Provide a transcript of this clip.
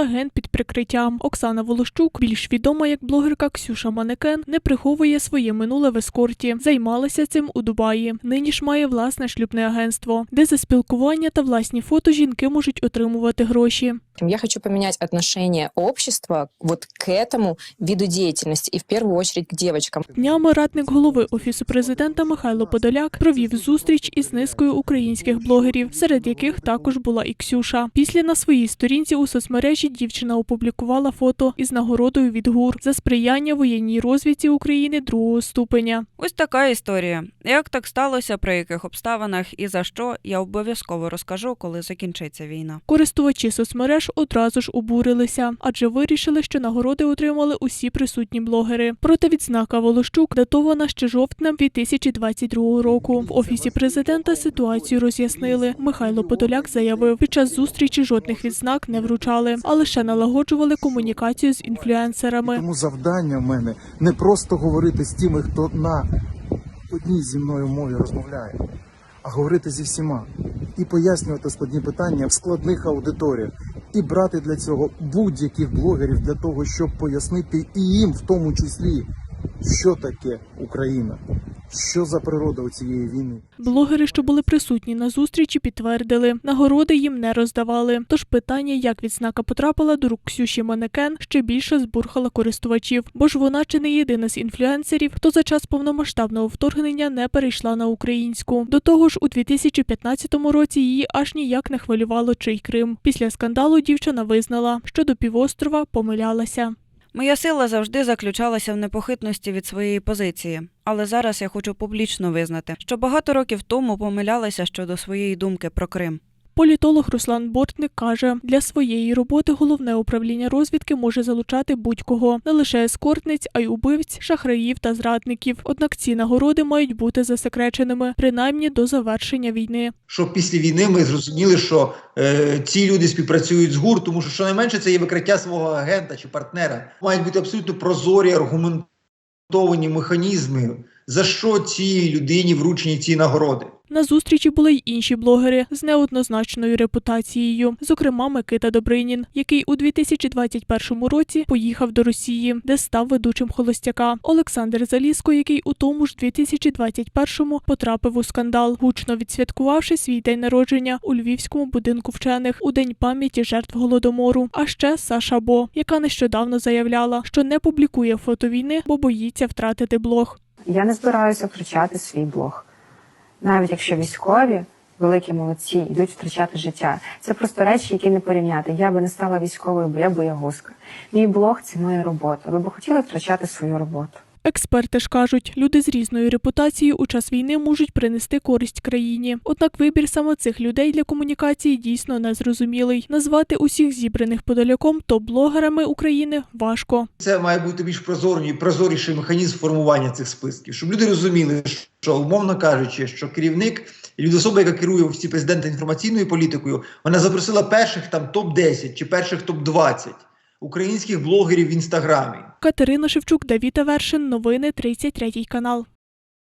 агент під прикриттям. Оксана Волощук, більш відома як блогерка Ксюша Манекен, не приховує своє минуле в ескорті. Займалася цим у Дубаї. Нині ж має власне шлюбне агентство, де за спілкування та власні фото жінки можуть отримувати гроші. Я хочу поменять отношение общества вот к этому виду деятельности и в первую очередь к девочкам. Днями радник голови офісу президента Михайло Подоляк провів зустріч із низкою українських блогерів, серед яких також була і Ксюша. Після на своїй сторінці у соцмережі дівчина опублікувала фото із нагородою від ГУР за сприяння воєнній розвідці України другого ступеня. Ось така історія. Як так сталося, при яких обставинах і за що, я обов'язково розкажу, коли закінчиться війна. Користувачі соцмереж одразу ж обурилися, адже вирішили, що нагороди отримали усі присутні блогери. Проте відзнака Волощук датована ще жовтнем 2022 року. В офісі президента ситуацію роз'яснили. Михайло Подоляк заявив, під час зустрічі жодних відзнак не вручали, а лише налагоджували комунікацію з інфлюенсерами. Тому завдання в мене не просто говорити з тими, хто на одній зі мною мові розмовляє, а говорити зі всіма і пояснювати складні питання в складних аудиторіях, і брати для цього будь-яких блогерів для того, щоб пояснити і їм, в тому числі, що таке Україна, що за природа у цієї війни. Блогери, що були присутні на зустрічі, підтвердили, нагороди їм не роздавали. Тож питання, як відзнака потрапила до рук Ксюші Манекен, ще більше збурхала користувачів, бо ж вона чи не єдина з інфлюенсерів, хто за час повномасштабного вторгнення не перейшла на українську. До того ж, у 2015 році її аж ніяк не хвилювало чий Крим. Після скандалу дівчина визнала, що до півострова помилялася. Моя сила завжди заключалася в непохитності від своєї позиції, але зараз я хочу публічно визнати, що багато років тому помилялася щодо своєї думки про Крим. Політолог Руслан Бортник каже, для своєї роботи головне управління розвідки може залучати будь-кого, не лише ескортниць, а й убивць, шахраїв та зрадників. Однак ці нагороди мають бути засекреченими, принаймні до завершення війни. Щоб після війни ми зрозуміли, що е, ці люди співпрацюють з ГУР, тому що щонайменше це є викриття свого агента чи партнера. Мають бути абсолютно прозорі, аргументовані механізми, за що цій людині вручені ці нагороди. На зустрічі були й інші блогери з неоднозначною репутацією, зокрема Микита Добринін, який у 2021 році поїхав до Росії, де став ведучим холостяка. Олександр Заліско, який у тому ж 2021-му потрапив у скандал, гучно відсвяткувавши свій день народження у львівському будинку вчених у день пам'яті жертв голодомору. А ще Саша Бо, яка нещодавно заявляла, що не публікує фото війни, бо боїться втратити блог. Я не збираюся втрачати свій блог. Навіть якщо військові, великі молодці, йдуть втрачати життя. Це просто речі, які не порівняти. Я би не стала військовою, бо я боягузка. Мій блог це моя робота. Ви б хотіли втрачати свою роботу? Експерти ж кажуть, люди з різною репутацією у час війни можуть принести користь країні. Однак вибір саме цих людей для комунікації дійсно незрозумілий. Назвати усіх зібраних подаляком топ-блогерами України важко. Це має бути більш прозорий, прозоріший механізм формування цих списків, щоб люди розуміли, що умовно кажучи, що керівник і людособа, яка керує в офісі президента інформаційною політикою, вона запросила перших там топ 10 чи перших топ 20 українських блогерів в інстаграмі. Катерина Шевчук, Давіта Вершин. Новини 33 канал.